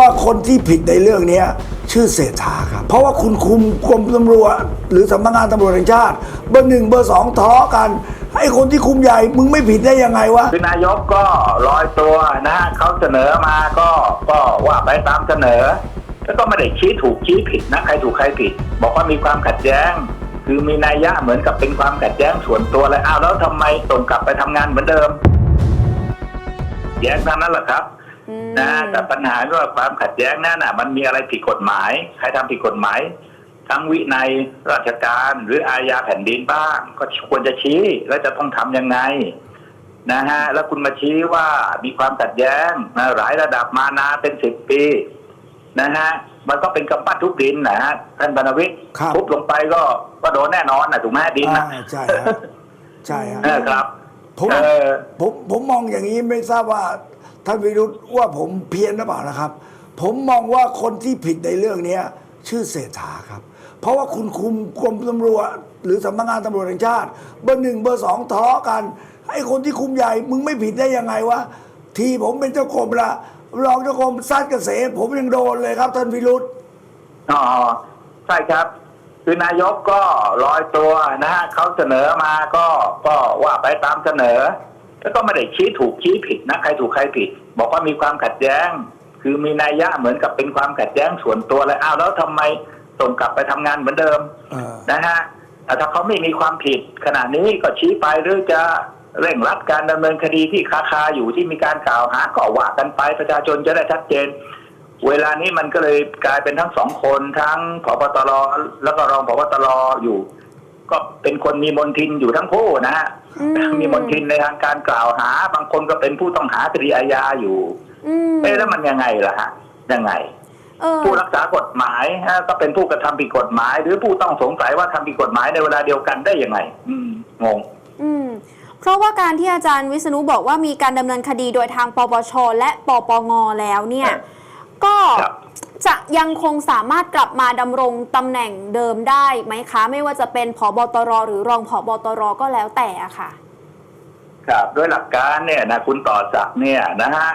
ว่าคนที่ผิดในเรื่องเนี้ยชื่อเศรษฐาครับ เพราะว่าคุณคุมกรมตำรวจ หรือสำนักงานตำรวจแห่งชาติ เบอร์หนึ่งเบอร์สองทะเลาะกันไอ้คนที่คุมใหญ่มึงไม่ผิดได้ยังไงวะคือนายกก็ลอยตัวนะฮะเขาเสนอมาก็ก็ว่าไปตามเสนอ แล้วก็ไม่ได้ชี้ถูกชี้ผิดนะใครถูกใครผิด บอกว่ามีความขัดแย้ง คือมีนัยยะเหมือนกับเป็นความขัดแย้งส่วนตัวเลยอ้าวแล้วทำไมส่งกลับไปทำงานเหมือนเดิมแย้งทั้งนั้นแหละครับ นะแต่ปัญหาว่าความขัดแย้งนั่นน่ะ มันมีอะไรผิดกฎหมาย ใครทำผิดกฎหมาย ทั้งวินัยราชการหรืออาญาแผ่นดินบ้าง ก็ควรจะชี้แล้วจะต้องทำยังไงนะฮะแล้วคุณมาชี้ว่ามีความขัดแย้งนะหลายระดับมานานเป็นสิบปี นะฮะมันก็เป็นกำปั้นทุบดินนะฮะท่านบรรณวิทย์ครับทุบลงไปก็ก็โดนแน่นอนนะถูกไหมดินนะอ่าใช่ฮะใช่ฮะเออครับผมเออผมผมมองอย่างนี้ไม่ทราบว่า ท่านวิรุธว่าผมเพี้ยนหรือเปล่านะครับ ผมมองว่าคนที่ผิดในเรื่องเนี้ยชื่อเศรษฐาครับ เพราะว่าคุณคุมกรมตำรวจ หรือสำนักงานตำรวจแห่งชาติ เบอร์หนึ่งเบอร์สองทะเลาะกันไอ้คนที่คุมใหญ่มึงไม่ผิดได้ยังไงวะทีผมเป็นเจ้ากรมละรองเจ้ากรมซัดเกษมผมยังโดนเลยครับท่านวิรุธอ๋อใช่ครับคือนายกก็ลอยตัวนะฮะเขาเสนอมาก็ก็ว่าไปตามเสนอ แล้วก็ไม่ได้ชี้ถูกชี้ผิดนะใครถูกใครผิด บอกว่ามีความขัดแย้ง คือมีนัยยะเหมือนกับเป็นความขัดแย้งส่วนตัวเลยอ้าวแล้วทำไมส่งกลับไปทำงานเหมือนเดิมเออนะฮะแต่ถ้าเขาไม่มีความผิดขณะนี้ก็ชี้ไปหรือจะเร่งรัดการดำเนินคดีที่คาคาอยู่ที่มีการกล่าวหาก็ว่ากันไปประชาชนจะได้ชัดเจน เวลานี้มันก็เลยกลายเป็นทั้งสองคนทั้งผบตรแล้วก็รองผบตรอยู่ ก็เป็นคนมีมนทินอยู่ทั้งคู่นะฮะอืมมีมนทินในทางการกล่าวหา บางคนก็เป็นผู้ต้องหาคดีอาญาอยู่อืมเอ๊ะแล้วมันยังไงล่ะฮะยังไงเออผู้รักษากฎหมายฮะก็เป็นผู้กระทำผิดกฎหมาย หรือผู้ต้องสงสัยว่าทำผิดกฎหมายในเวลาเดียวกันได้ยังไง อืมงง อืมเพราะว่าการที่อาจารย์วิษณุบอกว่ามีการดำเนินคดีโดยทางปปชและปปงแล้วเนี่ย ก็ครับ จะยังคงสามารถกลับมาดำรงตำแหน่งเดิมได้ไหมคะ ไม่ว่าจะเป็นผบตรหรือรองผบตรก็แล้วแต่อะค่ะ ครับด้วยหลักการเนี่ยนะคุณต่อศักดิ์เนี่ยนะฮะ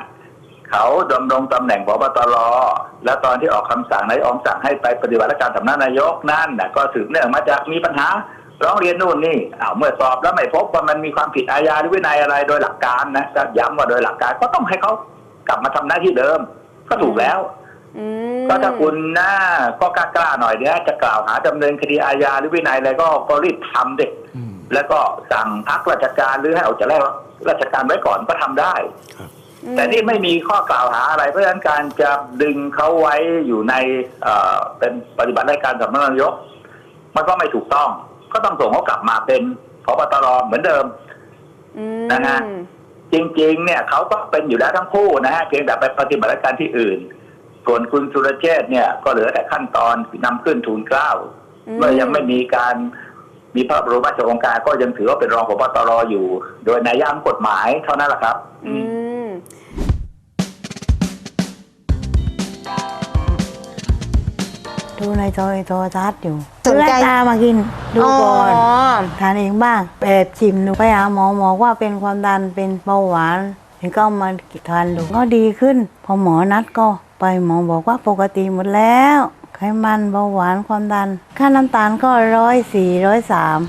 เขาดำรงตำแหน่งพบตรแล้วตอนที่ออกคำสั่งนายอองสั่งให้ไปปฏิบัติราชการสำนักนายกนั่นนะก็สืบเนื่องมาจากมีปัญหาร้องเรียนนู่นนี่อ้าวเมื่อสอบแล้วไม่พบว่ามันมีความผิดอาญาหรือวินัยอะไรโดยหลักการนะย้ำว่าโดยหลักการก็ต้องให้เขากลับมาทำหน้าที่เดิม ก็ถูกแล้ว ก็ถ้าคุณนะก็กล้าๆหน่อยเนี่ยจะกล่าวหาดำเนินคดีอาญาหรือวินัยอะไรก็ก็รีบทำเด็กอืมแล้วก็สั่งพักราชการหรือให้ออกจากราชการไว้ก่อนก็ทำได้ แต่นี่ไม่มีข้อกล่าวหาอะไร เพราะฉะนั้นการจะดึงเขาไว้อยู่ในเอ่อเป็นปฏิบัติราชการสำนักนายก มันก็ไม่ถูกต้อง ก็ต้องส่งเขากลับมาเป็นพบตรเหมือนเดิมอืมนะฮะจริง ๆ เนี่ยเขาก็เป็นอยู่แล้วทั้งคู่นะฮะเพียงแต่ไปปฏิบัติราชการที่อื่น ส่วนคุณสุรเชษฐ์เนี่ยก็เหลือแต่ขั้นตอนนำขึ้นทูลเกล้าอืมเมื่อยังไม่มีการมีพระบรมราชโองการก็ยังถือว่าเป็นรองพบตรอยู่ โดยในยามกฎหมายเท่านั้นแหละครับอืมดูในโทรโทรทัศน์อยู่สนใจซื้อให้ตามากิน ดูก่อนอ๋อทานเองบ้างแอบชิมดูไปหาหมอหมอว่าเป็นความดันเป็นเบาหวาน ถึงก็มาทานดูก็ดีขึ้น พอหมอนัดก็ไปหมอบอกว่าปกติหมดแล้ว ไขมันเบาหวานความดัน ค่าน้ำตาลก็ร้อยสี่ร้อยสาม